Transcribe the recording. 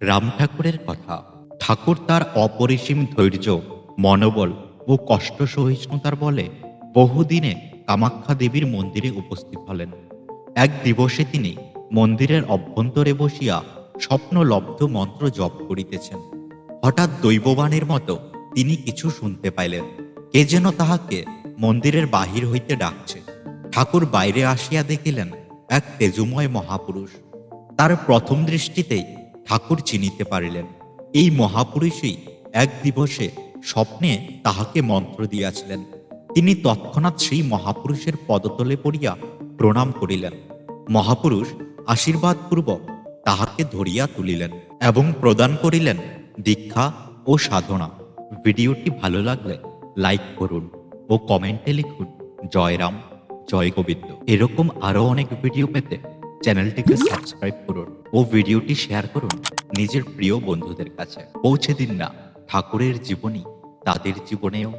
রাম ঠাকুরের কথা। ঠাকুর তার অপরিসীম ধৈর্য, মনোবল ও কষ্ট সহিষ্ণুতার বলে বহুদিনে কামাখ্যা দেবীর মন্দিরে উপস্থিত হলেন। এক দিবসে তিনি মন্দিরের অভ্যন্তরে বসিয়া স্বপ্নলব্ধ মন্ত্র জপ করিতেছেন। হঠাৎ দৈববাণীর মতো তিনি কিছু শুনতে পাইলেন। কে যেন তাহাকে মন্দিরের বাহির হইতে ডাকছে। ঠাকুর বাইরে আসিয়া দেখিলেন এক তেজময় মহাপুরুষ। তার প্রথম দৃষ্টিতেই ঠাকুর চিনিতে পারিলেন। এই মহাপুরুষই এক দিবসে স্বপ্নে তাহাকে মন্ত্র দিয়াছিলেন। তিনি তৎক্ষণাৎ সেই মহাপুরুষের পদতলে পড়িয়া প্রণাম করিলেন। মহাপুরুষ আশীর্বাদপূর্বক তাহাকে ধরিয়া তুলিলেন এবং প্রদান করিলেন দীক্ষা ও সাধনা। ভিডিওটি ভালো লাগলে লাইক করুন ও কমেন্টে লিখুন জয় রাম জয় গোবিন্দ। এরকম আরও অনেক ভিডিও পেতে চ্যানেলটিকে সাবস্ক্রাইব করুন ও ভিডিওটি শেয়ার করুন নিজের প্রিয় বন্ধুদের কাছে। পৌঁছে দিন না, ঠাকুরের জীবনী, তাদের জীবনেও